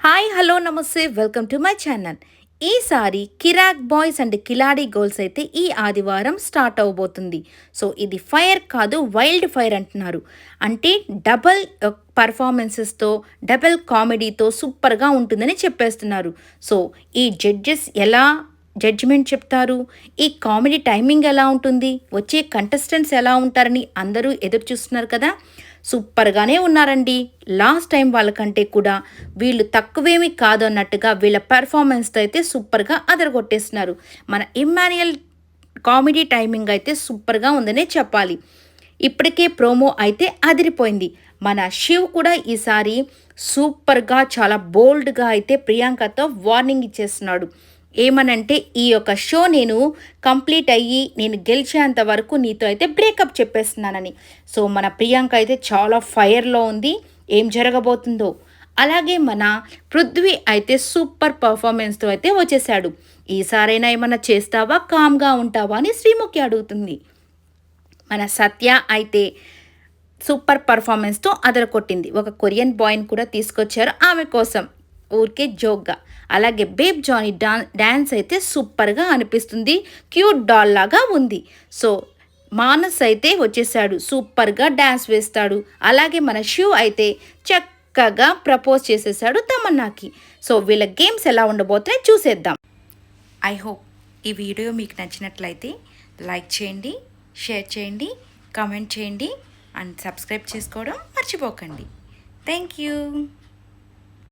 Hi hello నమస్తే welcome to my channel ఈసారి కిరాక్ boys and Khiladi girls అయితే ఈ ఆదివారం స్టార్ట్ అవబోతుంది. సో ఇది ఫైర్ కాదు వైల్డ్ ఫైర్ అంటున్నారు. అంటే డబల్ పర్ఫార్మెన్సెస్తో డబల్ కామెడీతో సూపర్గా ఉంటుందని చెప్పేస్తున్నారు. సో ఈ జడ్జెస్ ఎలా జడ్జిమెంట్ చెప్తారు. ఈ కామెడీ టైమింగ్ ఎలా ఉంటుంది? వచ్చే కంటెస్టెంట్స్ ఎలా ఉంటారని అందరూ ఎదురు చూస్తున్నారు కదా? సూపర్గానే ఉన్నారండి. లాస్ట్ టైం వాళ్ళకంటే కూడా వీళ్ళు తక్కువేమీ కాదు అన్నట్టుగా వీళ్ళ పెర్ఫార్మెన్స్తో అయితే సూపర్గా అదరగొట్టేస్తున్నారు. మన ఇమ్మాన్యుయల్ కామెడీ టైమింగ్ అయితే సూపర్గా ఉందనే చెప్పాలి. ఇప్పటికే ప్రోమో అయితే అదిరిపోయింది. మన శివ్ కూడా ఈసారి సూపర్గా చాలా బోల్డ్గా అయితే ప్రియాంకతో వార్నింగ్ ఇచ్చేస్తున్నాడు. ఏమనంటే ఈ యొక్క షో నేను కంప్లీట్ అయ్యి నేను గెలిచేంత వరకు నీతో అయితే బ్రేకప్ చెప్పేస్తున్నానని. సో మన ప్రియాంక అయితే చాలా ఫైర్లో ఉంది. ఏం జరగబోతుందో. అలాగే మన పృథ్వీ అయితే సూపర్ పర్ఫార్మెన్స్తో అయితే వచ్చేసాడు. ఈసారైనా ఏమైనా చేస్తావా? కామ్గా ఉంటావా? అని శ్రీముఖి అడుగుతుంది. మన సత్య అయితే సూపర్ పర్ఫార్మెన్స్తో అదరకొట్టింది ఒక కొరియన్ బాయ్ని కూడా తీసుకొచ్చారు ఆమె కోసం. ఊరికే జోక్గా. అలాగే బేబ్ జానీ డా డ్యాన్స్ అయితే సూపర్గా అనిపిస్తుంది. క్యూట్ డాల్ లాగా ఉంది. సో మానస్ అయితే వచ్చేసాడు. సూపర్గా డ్యాన్స్ వేస్తాడు. అలాగే మన శివ్ అయితే చక్కగా ప్రపోజ్ చేసేసాడు తమన్నాకి. సో వీళ్ళ గేమ్స్ ఎలా ఉండబోతున్నాయి చూసేద్దాం. ఐ హోప్ ఈ వీడియో మీకు నచ్చినట్లయితే లైక్ చేయండి షేర్ చేయండి కామెంట్ చేయండి అండ్ సబ్స్క్రైబ్ చేసుకోవడం మర్చిపోకండి. Thank you.